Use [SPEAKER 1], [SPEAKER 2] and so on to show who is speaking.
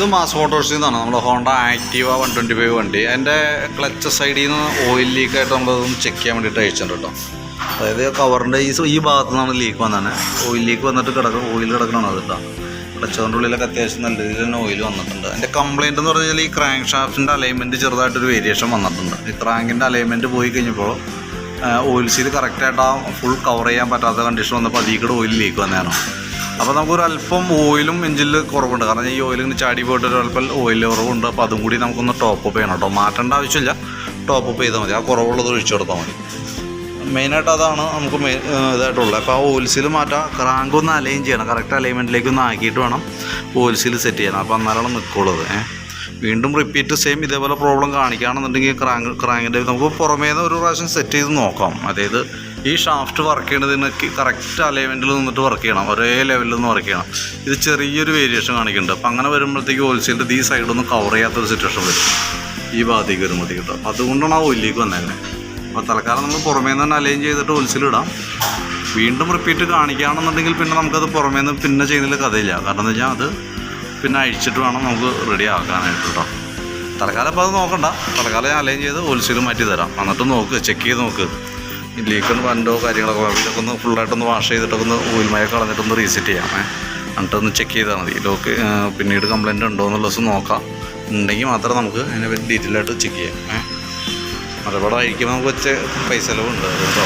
[SPEAKER 1] ഇത് മാസ് മോട്ടോഴ്സിൽ നിന്നാണ് നമ്മുടെ Honda Activa one twenty five വണ്ടി. അതിന്റെ ക്ലച്ച് സൈഡിൽ നിന്ന് ഓയിൽ ലീക്കായിട്ട് നമ്മളതൊന്ന് ചെക്ക് ചെയ്യാൻ വേണ്ടിയിട്ട് അയച്ചിട്ടുണ്ട് കേട്ടോ അതായത് കവറിന്റെ ഈ ഈ ഭാഗത്ത് നിന്നാണ് ലീക്ക് വന്നതാണ് ഓയിൽ ലീക്ക് വന്നിട്ട് കിടക്കും ഓയിൽ കിടക്കണതാണ് അത് കേട്ടോ ക്ലച്ചറിന്റെ ഉള്ളിലൊക്കെ അത്യാവശ്യം നല്ല രീതിയിൽ തന്നെ ഓയിൽ വന്നിട്ടുണ്ട്. അതിന്റെ കംപ്ലയിന്റ് എന്ന് പറഞ്ഞാൽ ഈ ക്രാങ്ക് ഷാഫ്റ്റിന്റെ അലൈൻമെന്റ് ചെറുതായിട്ടൊരു വേരിയേഷൻ വന്നിട്ടുണ്ട്. ഈ ക്രാങ്കിന്റെ അലൈൻമെന്റ് പോയി കഴിഞ്ഞപ്പോൾ ഓയിൽ സീൽ കറക്റ്റായിട്ട് ആ ഫുൾ കവർ ചെയ്യാൻ പറ്റാത്ത കണ്ടീഷൻ വന്നപ്പോൾ അതിൽ ഓയിൽ ലീക്ക് വന്നതാണ് അപ്പോൾ നമുക്കൊരു അല്പം ഓയിലും എഞ്ചിനിൽ കുറവുണ്ട്. കാരണം ഈ ഓയിൽ ഇങ്ങനെ ചാടി പോയിട്ട് ഒരു അല്പം ഓയിൽ കുറവുണ്ട്. അപ്പോൾ അതും കൂടി നമുക്കൊന്ന് ടോപ്പ് അപ്പ് ചെയ്യണം കേട്ടോ മാറ്റേണ്ട ആവശ്യമില്ല. ടോപ്പ് അപ്പ് ചെയ്താൽ മതി. ആ കുറവുള്ളത് ഒഴിച്ചു കൊടുത്താൽ മതി. മെയിനായിട്ട് അതാണ് നമുക്ക് മെയിൻ ഇതായിട്ടുള്ളത്. അപ്പോൾ ആ ഓയിൽ സീൽ മാറ്റാം. ക്രാങ്ക് ഒന്ന് അലൈൻ ചെയ്യണം. കറക്റ്റ് അലൈൻമെന്റിലേക്ക് ഒന്ന് ആക്കിയിട്ട് വേണം ഓയിൽ സീൽ സെറ്റ് ചെയ്യണം അപ്പോൾ അന്നേരമാണ് നിൽക്കുള്ളത് വീണ്ടും റിപ്പീറ്റ് സെയിം ഇതേപോലെ പ്രോബ്ലം കാണിക്കുകയാണെന്നുണ്ടെങ്കിൽ ക്രാങ്ക് ക്രാങ്കിന്റെ നമുക്ക് പുറമേ ഒരു പ്രാവശ്യം സെറ്റ് ചെയ്ത് നോക്കാം. അതായത് ഈ ഷാഫ്റ്റ് വർക്ക് ചെയ്യണതിന് കറക്റ്റ് അലൈൻമെന്റിൽ നിന്നിട്ട് വർക്ക് ചെയ്യണം. ഒരേ ലെവലിൽ നിന്ന് വർക്ക് ചെയ്യണം. ഇത് ചെറിയൊരു വേരിയേഷൻ കാണിക്കുന്നുണ്ട്. അപ്പം അങ്ങനെ വരുമ്പോഴത്തേക്ക് ഹോൾസെയിലിന്റെ ഈ സൈഡൊന്നും കവർ ചെയ്യാത്തൊരു സിറ്റുവേഷൻ വരും. ഈ ഭാഗത്തേക്ക് വരുമ്പോഴത്തേക്ക് കിട്ടും അതുകൊണ്ടാണ് ആ ഒല്ലിക്ക് വന്നേക്കുന്നത് അപ്പോൾ തൽക്കാലം നമ്മൾ പുറമേ നിന്ന് തന്നെ അലൈൻ ചെയ്തിട്ട് ഹോൾസെയിലിടാം വീണ്ടും റിപ്പീറ്റ് കാണിക്കുകയാണെന്നുണ്ടെങ്കിൽ പിന്നെ നമുക്കത് പുറമേ നിന്ന് പിന്നെ ചെയ്യുന്നതിൽ കഥയില്ല. കാരണം എന്ന് വെച്ചാൽ അത് പിന്നെ അഴിച്ചിട്ട് വേണം നമുക്ക് റെഡി ആക്കാനായിട്ട് കേട്ടോ തൽക്കാലം അപ്പോൾ അത് നോക്കണ്ട. തൽക്കാലം ഞാൻ അലൈൻ ചെയ്ത് ഹോൾസെയിൽ മാറ്റി തരാം. എന്നിട്ട് നോക്ക് ചെക്ക് ചെയ്ത് നോക്ക്. ലീക്കൊന്ന് വണ്ടോ കാര്യങ്ങളൊക്കെ ഇതൊക്കെ ഒന്ന് ഫുള്ളായിട്ടൊന്ന് വാഷ് ചെയ്തിട്ടൊക്കെ ഒന്ന് ഓയിൽമയ കളഞ്ഞിട്ടൊന്ന് റീസെറ്റ് ചെയ്യാം. എന്നിട്ടൊന്ന് ചെക്ക് ചെയ്താൽ മതി. ലോക്ക് പിന്നീട് കംപ്ലൈന്റ് ഉണ്ടോ എന്നുള്ള ദിവസം നോക്കാം. ഉണ്ടെങ്കിൽ മാത്രം നമുക്ക് അതിനെ പറ്റി ഡീറ്റെയിൽ ആയിട്ട് ചെക്ക് ചെയ്യാം. മലപ്പുറം അഴിക്കുമ്പോൾ നമുക്ക് വെച്ച് പൈസ ചിലവുണ്ട്. കേട്ടോ